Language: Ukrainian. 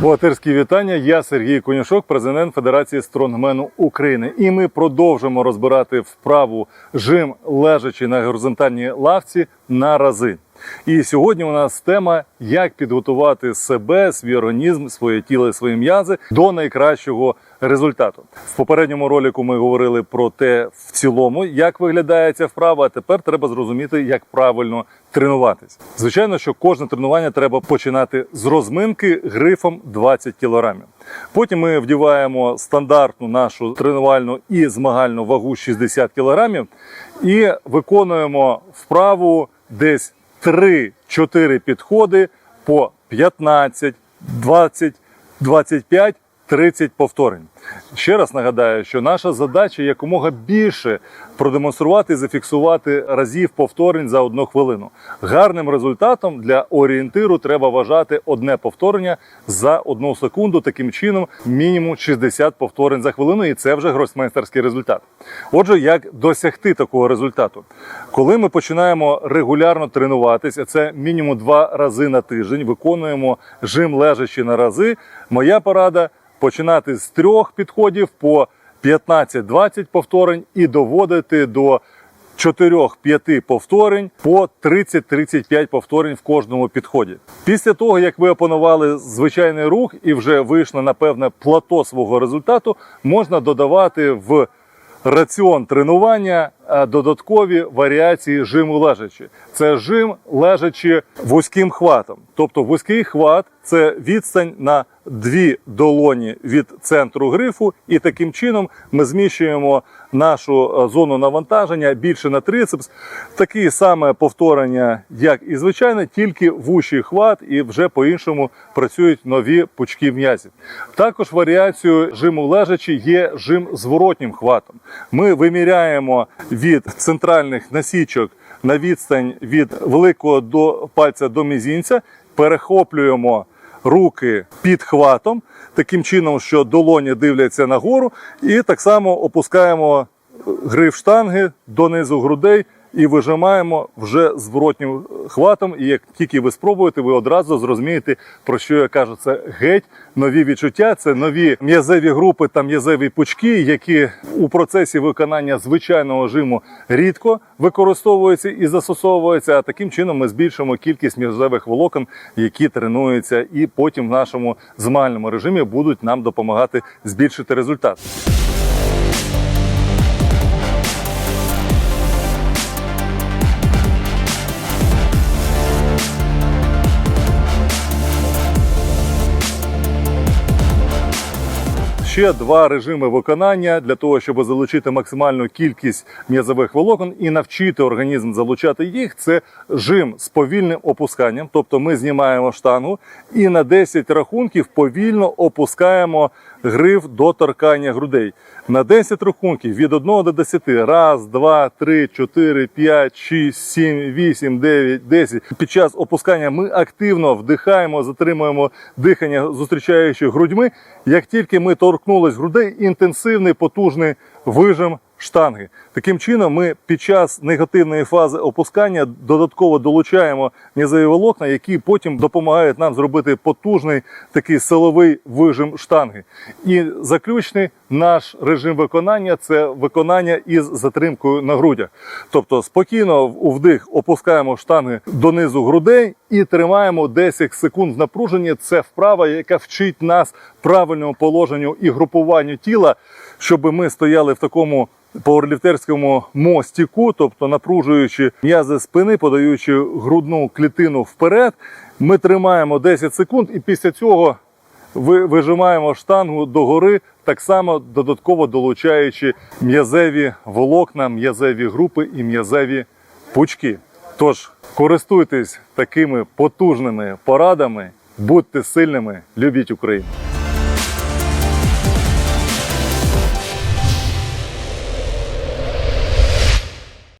Богатирські вітання. Я Сергій Конюшок, президент Федерації стронгмену України. І ми продовжимо розбирати вправу жим лежачи на горизонтальній лавці на рази. І сьогодні у нас тема, як підготувати себе, свій організм, своє тіло, свої м'язи до найкращого результату. В попередньому ролику ми говорили про те, в цілому, як виглядає ця вправа. А тепер треба зрозуміти, як правильно тренуватись. Звичайно, що кожне тренування треба починати з розминки грифом 20 кілограмів. Потім ми вдіваємо стандартну нашу тренувальну і змагальну вагу 60 кілограмів і виконуємо вправу десь 3-4 підходи по 15, 20, 25, 30 повторень. Ще раз нагадаю, що наша задача якомога більше продемонструвати і зафіксувати разів повторень за одну хвилину. Гарним результатом для орієнтиру треба вважати одне повторення за одну секунду. Таким чином, мінімум 60 повторень за хвилину, і це вже гросмейстерський результат. Отже, як досягти такого результату? Коли ми починаємо регулярно тренуватися, це мінімум два рази на тиждень, виконуємо жим лежачи на рази. Моя порада починати з трьох підходів по 15-20 повторень і доводити до 4-5 повторень по 30-35 повторень в кожному підході. Після того, як ви опанували звичайний рух і вже вийшли на певне плато свого результату, можна додавати в раціон тренування е, додаткові варіації жиму лежачи. Це жим лежачи вузьким хватом. Тобто вузький хват це відстань на дві долоні від центру грифу, і таким чином ми зміщуємо нашу е, зону навантаження більше на трицепс. Такі саме повторення, як і звичайно, тільки вущий хват, і вже по-іншому працюють нові пучки м'язів. Також варіацією жиму лежачи є жим зворотнім хватом. Ми виміряємо від центральних насічок на відстань від великого до пальця до мізінця, перехоплюємо руки під хватом, таким чином, що долоні дивляться нагору, і так само опускаємо гриф штанги донизу грудей і вижимаємо вже зворотнім хватом. І як тільки ви спробуєте, ви одразу зрозумієте, про що я кажу. Це геть нові відчуття, це нові м'язеві групи та м'язеві пучки, які у процесі виконання звичайного жиму рідко використовуються і застосовуються. А таким чином ми збільшимо кількість м'язевих волокон, які тренуються, і потім в нашому змагальному режимі будуть нам допомагати збільшити результат. Ще два режими виконання для того, щоб залучити максимальну кількість м'язових волокон і навчити організм залучати їх. Це жим з повільним опусканням. Тобто ми знімаємо штангу і на 10 рахунків повільно опускаємо гриф до торкання грудей. На 10 рахунків від 1 до 10. Раз, два, три, чотири, п'ять, шість, сім, вісім, дев'ять, десять. Під час опускання ми активно вдихаємо, затримуємо дихання, зустрічаючи грудьми. Як тільки ми торкнулись грудей, інтенсивний потужний вижим штанги. Таким чином, ми під час негативної фази опускання додатково долучаємо м'язові волокна, які потім допомагають нам зробити потужний такий силовий вижим штанги. І заключний наш режим виконання це виконання із затримкою на грудях. Тобто спокійно у вдих опускаємо штанги донизу грудей і тримаємо 10 секунд в напруженні. Це вправа, яка вчить нас правильному положенню і групуванню тіла, щоб ми стояли в такому пауерліфтерському мостіку, тобто напружуючи м'язи спини, подаючи грудну клітину вперед. Ми тримаємо 10 секунд, і після цього вижимаємо штангу догори, так само додатково долучаючи м'язеві волокна, м'язеві групи і м'язеві пучки. Тож користуйтесь такими потужними порадами, будьте сильними, любіть Україну.